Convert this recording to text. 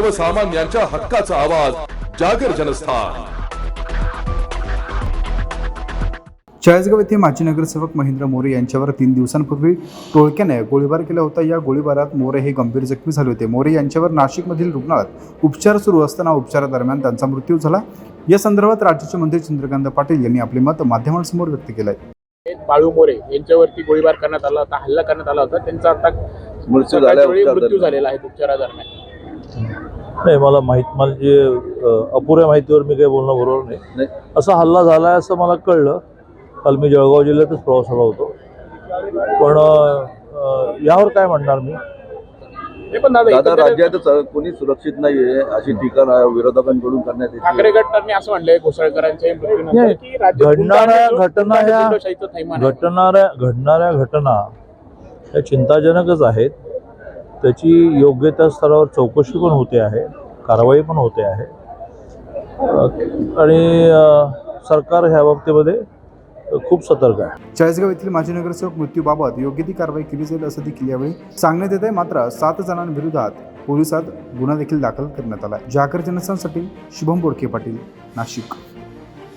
सर्वसामान्यांच्या हक्काचा आवाज जागर जनस्थान. चाळीसगाव येथे माजी नगरसेवक महेंद्र मोरे यांच्यावर तीन दिवसांपूर्वी टोळक्याने गोळीबार केला होता. या गोळीबारात मोरे हे गंभीर जखमी झाले होते. मोरे यांच्यावर नाशिकमधील रुग्णालयात उपचार सुरू असताना उपचारादरम्यान त्यांचा मृत्यू झाला. या संदर्भात राज्याचे मंत्री चंद्रकांत पाटील यांनी आपले मत माध्यमांसमोर व्यक्त केलं आहे बाळू मोरे यांच्यावरती गोळीबार करण्यात आला होता हल्ला करण्यात आला होता. त्यांचा आता मृत्यू. झालेला आहे उपचारादरम्यान. नाही मला माहीत मला जे अपुऱ्या माहितीवर मी काही बोलणं बरोबर नाही. असा हल्ला झाला आहे असं मला कळलं. काल मी जळगाव जिल्ह्यातच प्रवासाला होतो. पण यावर काय म्हणणार मी? हे पण दादा कोणी सुरक्षित नाहीये अशी टीका विरोधकांकडून करण्यात ठाकरे येते गटांनी असं म्हणलंय घोसाळकरांच्या घडणाऱ्या घटना ह्या- आहे. घडणाऱ्या घडणाऱ्या घटना ह्या चिंताजनकच आहेत. त्याची योग्य त्या स्तरावर चौकशी पण होते आहे कारवाई पण होते आहे. आणि सरकार ह्या बाबतीमध्ये खूप सतर्क आहे. चाळीसगाव येथील माजी नगरसेवक मृत्यूबाबत योग्य ती कारवाई केली जाईल असं देखील यावेळी सांगण्यात येत आहे. मात्र सात जणांविरोधात पोलिसात गुन्हा देखील दाखल करण्यात आला जागर जनस्थानसाठी शुभम बोडके पाटील नाशिक.